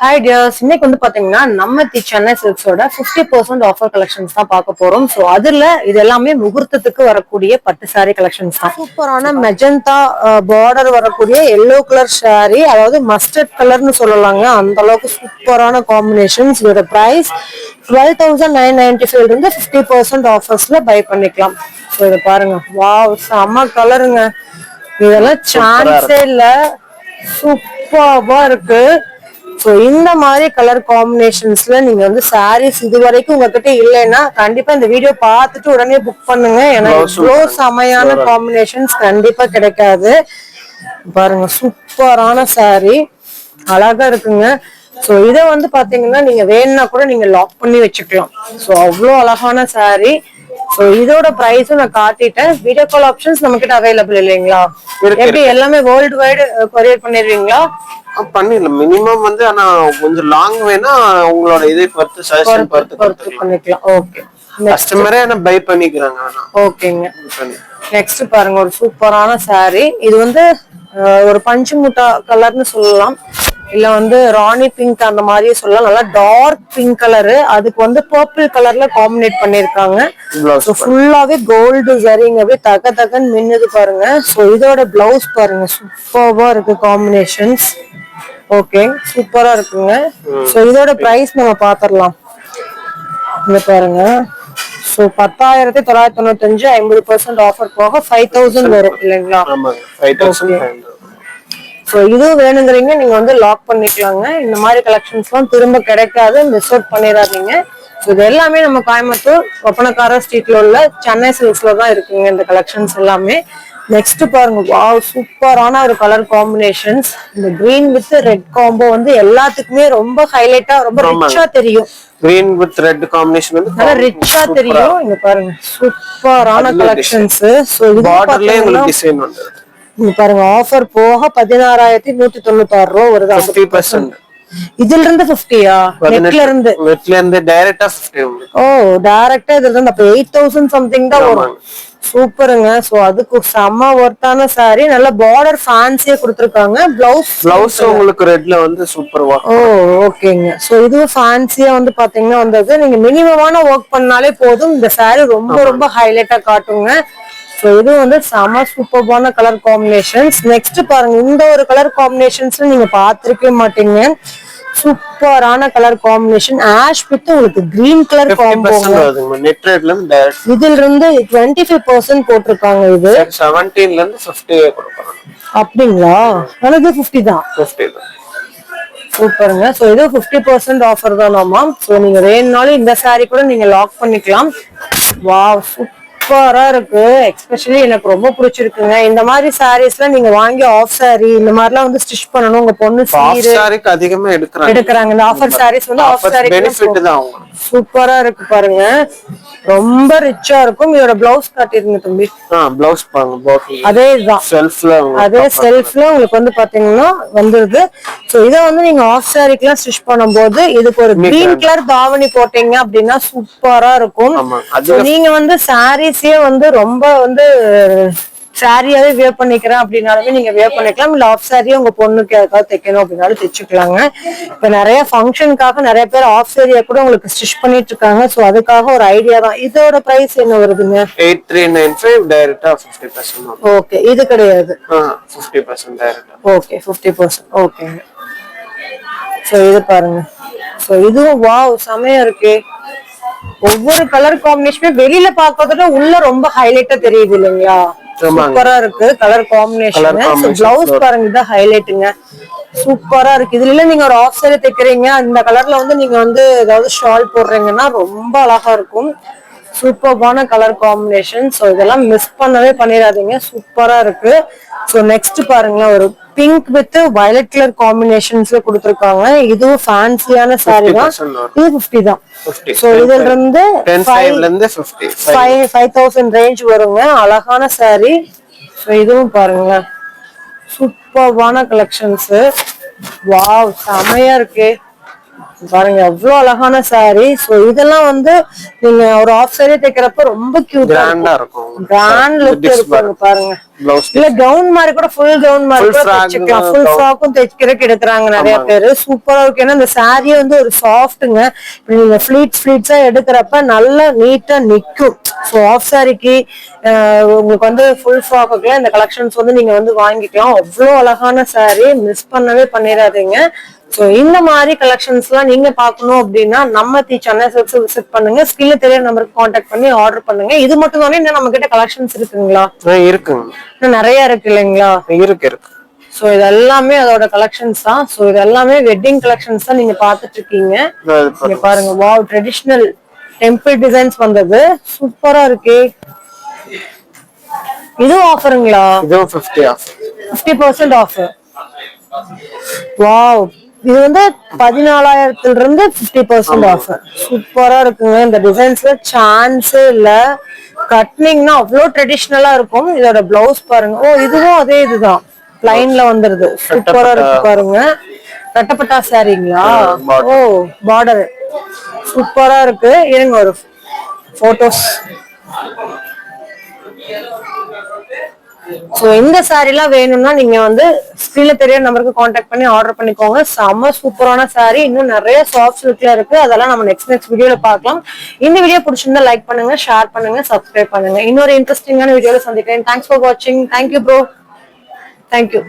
Hi tears இன்னைக்கு வந்து பாத்தீங்கன்னா நம்ம தி சென்னை சில்க்ஸோட 50% பர்சன்ட் ஆஃபர் கலெக்ஷன்ஸ் தான் பார்க்க போறோம். ஸோ அதுல இது எல்லாமே முகூர்த்தத்துக்கு வரக்கூடிய பட்டு saree கலெக்ஷன்ஸ் தான். சூப்பரான மெஜந்தா பார்டர் வரக்கூடிய எல்லோ கலர் saree அதாவது மஸ்டர்ட் கலர்னு சொல்லலாங்க. அந்த அளவுக்கு சூப்பரான காம்பினேஷன்ஸ் இதோட price twelve thousand nine ninety five இருந்து ஃபிஃப்டி பர்சன்ட் ஆஃபர்ஸ்ல பை பண்ணிக்கலாம். ஸோ இதை பாருங்க. வாவ் செம்ம கலருங்க இதெல்லாம் சான்ஸே இல்ல. சூப்பர்வா இருக்கு. ஸோ இந்த மாதிரி கலர் காம்பினேஷன்ஸ்ல நீங்க வந்து சாரீஸ் இது வரைக்கும் உங்ககிட்ட இல்லைன்னா கண்டிப்பா இந்த வீடியோ பார்த்துட்டு உடனே புக் பண்ணுங்க. ஏன்னா இவ்வளோ செமையான காம்பினேஷன்ஸ் கண்டிப்பா கிடைக்காது. பாருங்க சூப்பரான saree. அழகா இருக்குங்க. ஸோ இதை வந்து பாத்தீங்கன்னா நீங்க வேணும்னா கூட நீங்க லாக் பண்ணி வச்சுக்கலாம். ஸோ அவ்வளோ அழகான saree. ஸோ இதோட ப்ரைஸும் நான் காட்டிட்டேன். வீடியோ கால் ஆப்ஷன்ஸ் நம்ம கிட்ட அவைலபிள் இல்லைங்களா எப்படி எல்லாமே வேர்ல்டு வைடு கொரியர் பண்ணிடுவீங்களா? பண்ணிடலாம். மினிமம் வந்து ஆனா கொஞ்சம் லாங் வேணா உங்களோட இதை பொறுத்து சஜஷன் பொறுத்து பண்ணிக்கலாம். ஓகே கஸ்டமரே ஆனா பை பண்ணிக்கிறாங்க ஆனா. ஓகேங்க நெக்ஸ்ட் பாருங்க ஒரு சூப்பரான saree. இது வந்து ஒரு பஞ்சு முட்டா கலர்னு சொல்லலாம். இல்ல வந்து ராணி பிங்க் அந்த மாதிரியே சொல்லலாம். நல்லா டார்க் பிங்க் கலரு அதுக்கு வந்து பர்பிள் கலர்ல காம்பினேட் பண்ணிருக்காங்க. ஃபுல்லாவே கோல்டு சரிங்க அப்படியே தக தகன்னு மின்னுது பாருங்க. ஸோ இதோட பிளவுஸ் பாருங்க. சூப்பர்வா இருக்கு காம்பினேஷன்ஸ் ஓகே சூப்பரா இருக்குங்க. ஸோ இதோட பிரைஸ் நம்ம பாத்திரலாம். இங்க பாருங்க. ஸோ பத்தாயிரத்தி தொள்ளாயிரத்தி தொண்ணூத்தஞ்சு ஐம்பது பர்சன்ட் ஆஃபர் போக ஃபைவ் தௌசண்ட் வரும் இல்லைங்களா? ஸோ இதுவும் வேணுங்கிறீங்க நீங்க வந்து லாக் பண்ணிக்கலாங்க. இந்த மாதிரி கலெக்ஷன்ஸ்லாம் திரும்ப கிடைக்காது மிஸ் அவுட் பண்ணிடாதீங்க இது எல்லாமே நம்ம கோயம்புத்தூர் ஒப்பனக்கார ஸ்ட்ரீட்ல உள்ள சென்னை சில்க்ஸ்ல தான் இருக்குங்க இந்த கலெக்ஷன்ஸ் எல்லாமே. நெக்ஸ்ட் பாருங்க. வாவ் சூப்பரான ஒரு கலர் காம்பினேஷன்ஸ் இந்த கிரீன் வித் ரெட் காம்போ வந்து எல்லாத்துக்குமே ரொம்ப ஹைலைட்டா ரொம்ப ரிச்சா தெரியும். கிரீன் வித் ரெட் காம்பினேஷன் வந்து நல்லா ரிச்சா தெரியும். இங்க பாருங்க. சூப்பரான கலெக்ஷன்ஸ் ஸோ இது பார்டர்லயே உங்களுக்கு டிசைன் வந்து இங்க பாருங்க. ஆஃபர் போக பதினாறாயிரத்தி நூத்தி தொண்ணூத்தாறு ரூபா வருது. ஃபிஃப்டி பர்சன்ட் இதுல இருந்து பிப்டியா நெட்ல இருந்து நெட்ல இருந்து டைரக்டா ஓ டைரக்டா இதுல இருந்து அப்ப எயிட் தௌசண்ட் சம்திங் தான் வரும். சூப்பருங்க. சோ அதுக்கு செம்ம ஒர்த்தான saree. நல்ல பார்டர் ஃபேன்சியா கொடுத்துருக்காங்க. பிளவுஸ் பிளவுஸ் உங்களுக்கு ரெட்ல வந்து சூப்பர் ஒர்க் ஓ ஓகேங்க சோ இதுவும் ஃபேன்சியா வந்து பாத்தீங்கன்னா வந்தது. நீங்க மினிமமான ஒர்க் பண்ணாலே போதும். இந்த saree ரொம்ப ரொம்ப ஹைலைட்டா காட்டுங்க. சோ இது வந்து செம சூப்பர்பான கலர் காம்பினேஷன்ஸ் நெக்ஸ்ட் பாருங்க. இந்த ஒரு கலர் காம்பினேஷன்ஸ் நீங்க பார்த்திருக்கவே மாட்டீங்க. சூப்பரான கலர் காம்பினேஷன் ஆஷ் வித் உங்களுக்கு கிரீன் கலர் காம்போ நெட் ரேட்ல இருந்து இதுல இருந்து டுவெண்ட்டி ஃபைவ் பர்சன்ட் போட்டிருக்காங்க இது. செவன்டீன்ல இருந்து ஃபிஃப்டி கொடுக்குறாங்க அப்படிங்களா? எனக்கு ஃபிஃப்டி தான். ஃபிஃப்டி தான். சூப்பருங்க. ஸோ இது ஃபிஃப்டி பர்சன்ட் ஆஃபர் தானாமா ஸோ நீங்க வேணும்னாலும் இந்த saree கூட நீங்க லாக் பண்ணிக்கலாம். வாவ் சூப்பரா இருக்கு. எக்ஸ்பெஷலி எனக்கு ரொம்ப பிடிச்சிருக்குங்க. இந்த மாதிரி சாரீஸ்லாம் நீங்க வாங்கி ஆஃப் saree இந்த மாதிரிலாம் வந்து ஸ்டிச் பண்ணணும். உங்க பொண்ணு சீரு சாரிக்கு அதிகமா எடுக்கிறாங்க. எடுக்கிறாங்க. இந்த ஆஃபர் சாரீஸ் வந்து ஆஃப் saree பெனிஃபிட் தான் சூப்பரா இருக்கு பாருங்க. ரொம்ப ரிச்சா இருக்கும். இதோட பிளவுஸ் காட்டிருங்க தம்பி. ஆ பிளவுஸ் அதே இதுதான் செல்ஃப்ல அதே செல்ஃப்ல உங்களுக்கு வந்து பாத்தீங்கன்னா வந்துருது. சோ இத வந்து நீங்க ஆஃப் சாரிக்கெல்லாம் ஸ்டிச் பண்ணும்போது இதுக்கு ஒரு கிரீன் கலர் தாவணி போட்டீங்க அப்படின்னா சூப்பரா இருக்கும். நீங்க வந்து சாரீஸே வந்து ரொம்ப வந்து சாரியாவே வியர் பண்ணிக்கிறேன் அப்படின்னாலுமே நீங்க வியர் பண்ணிக்கலாம். இல்ல ஆஃப் சாரியே உங்க பொண்ணுக்கு ஏதாவது தைக்கணும் அப்படின்னாலும் தைச்சுக்கலாங்க. இப்ப நிறைய ஃபங்க்ஷனுக்காக நிறைய பேர் ஆஃப் சாரியா கூட உங்களுக்கு ஸ்டிச் பண்ணிட்டு இருக்காங்க சோ அதுக்காக ஒரு ஐடியா தான். இதோட பிரைஸ் என்ன வருதுங்க? எயிட் த்ரீ நைன் ஃபைவ் டைரக்டா ஃபிஃப்டி பர்சன்ட் ஓகே இது கிடையாது. ஃபிஃப்டி பர்சன்ட் டைரக்டா ஓகே ஃபிஃப்டி பர்சன்ட் ஓகேங்க ஸோ இது பாருங்க. ஸோ இதுவும் வாவ் செமையா இருக்கு. ஒவ்வொரு கலர் காம்பினேஷனுமே வெளியில பார்க்கறதோட உள்ள ரொம்ப ஹைலைட்டா தெரியுது இல்லைங்களா? சூப்பரா இருக்கு கலர் காம்பினேஷன் பிளவுஸ் பாருங்க இதான் ஹைலைட்டுங்க சூப்பரா இருக்கு. இதுல நீங்க ஒரு ஆஃப் சாரி தைக்கிறீங்க அந்த கலர்ல வந்து நீங்க வந்து ஏதாவது ஷால் போடுறீங்கன்னா ரொம்ப அழகா இருக்கும். சூப்பர்பான கலர் காம்பினேஷன் ஸோ இதெல்லாம் மிஸ் பண்ணவே பண்ணிடாதீங்க. சூப்பரா இருக்கு. ஸோ நெக்ஸ்ட் பாருங்களேன். ஒரு பிங்க் வித் வயலட் கலர் காம்பினேஷன்ஸ்ல கொடுத்துருக்காங்க. இதுவும் ஃபேன்சியான சாரி தான். இது ஃபிஃப்டி தான். ஸோ இதுல இருந்து ஃபைவ் ஃபைவ் தௌசண்ட் ரேஞ்ச் வருங்க. அழகான saree. ஸோ இதுவும் பாருங்க சூப்பர்வான கலெக்ஷன்ஸ் வாவ் செமையா இருக்கு. பாருங்க எவ்வளவு அழகான saree. ஸோ இதெல்லாம் வந்து நீங்க ஒரு ஆஃப் saree தைக்கிறப்ப ரொம்ப கியூட் கிராண்டா இருக்கும். கிராண்ட் லுக் இருக்கும் பாருங்க. இல்ல கவுன் மாதிரி கூட ஃபுல் கவுன் மாதிரி கூட தைச்சுக்கலாம். ஃபுல். ஃப்ராக்கும் தைக்கிறதுக்கு எடுக்கிறாங்க நிறைய பேரு. சூப்பரா இருக்கு. ஏன்னா இந்த சாரியே வந்து ஒரு சாஃப்ட்டுங்க நீங்க ஃபிளீட்ஸ் ஃபிளீட்ஸா எடுக்கிறப்ப நல்லா நீட்டா நிக்கும். ஸோ ஆஃப் சாரிக்கு உங்களுக்கு வந்து ஃபுல் ஃப்ராக்குக்குலாம் இந்த கலெக்ஷன்ஸ் வந்து நீங்க வந்து வாங்கிக்கலாம். அவ்வளோ அழகான saree. மிஸ் பண்ணவே பண்ணிடாதீங்க. ஸோ இந்த மாதிரி கலெக்ஷன்ஸ்லாம் நீங்க பார்க்கணும் அப்படின்னா நம்ம தி சென்னை சில்க்ஸ் விசிட் பண்ணுங்க. ஸ்கில்ல தெரிய நம்பருக்கு காண்டாக்ட் பண்ணி ஆர்டர் பண்ணுங்க. இது மட்டும் தானே இன்னும் நம்ம கிட்ட கலெக்ஷன்ஸ் இருக்குங்களா? இருக்குங்க. இன்னும் நிறைய இருக்கு இல்லைங்களா? இருக்கு இருக்கு. சோ இது எல்லாமே அதோட கலெக்ஷன்ஸ் தான். சோ இது எல்லாமே வெட்டிங் கலெக்ஷன்ஸ் தான் நீங்க பாத்துட்டு இருக்கீங்க. அது பாருங்க. வாவ் ட்ரெடிஷனல் டெம்பிள் டிசைன்ஸ் வந்தது. சூப்பரா இருக்கு. இதுவும் ஆஃபருங்களா இதுவும் fifty off fifty percent offer wow இது வந்து பதினாலாயிரத்துல இருந்து பிப்டி பர்சன்ட் ஆஃபர் சூப்பரா இருக்குங்க. இந்த டிசைன்ஸ்ல சான்ஸே இல்ல. கட்னிங்னா அவ்வளோ ட்ரெடிஷ்னலா இருக்கும். இதோட பிளவுஸ் பாருங்க. ஓ இதுவும் அதே இதுதான். லைன்ல வந்துருது. சூப்பரா இருக்கு பாருங்க. கட்டப்பட்டா சாரிங்களா ஓ பார்டர் சூப்பரா இருக்கு. இருங்க ஒரு போட்டோஸ் சோ இந்த saree எல்லாம் வேணும்னா நீங்க வந்து ஸ்கிரீன்ல தெரிய நம்பருக்கு காண்டாக்ட் பண்ணி ஆர்டர் பண்ணிக்கோங்க. செம்ம சூப்பரான saree. இன்னும் நிறைய சாஃப்ட் லுக்ல இருக்கு. அதெல்லாம் நம்ம நெக்ஸ்ட் நெக்ஸ்ட் வீடியோல பார்க்கலாம். இந்த வீடியோ பிடிச்சிருந்தா லைக் பண்ணுங்க ஷேர் பண்ணுங்க சப்ஸ்கிரைப் பண்ணுங்க. இன்னொரு இன்ட்ரெஸ்டிங்கான வீடியோல சந்திக்கிறேன். தேங்க்ஸ் ஃபார் வாட்சிங் thank you bro thank you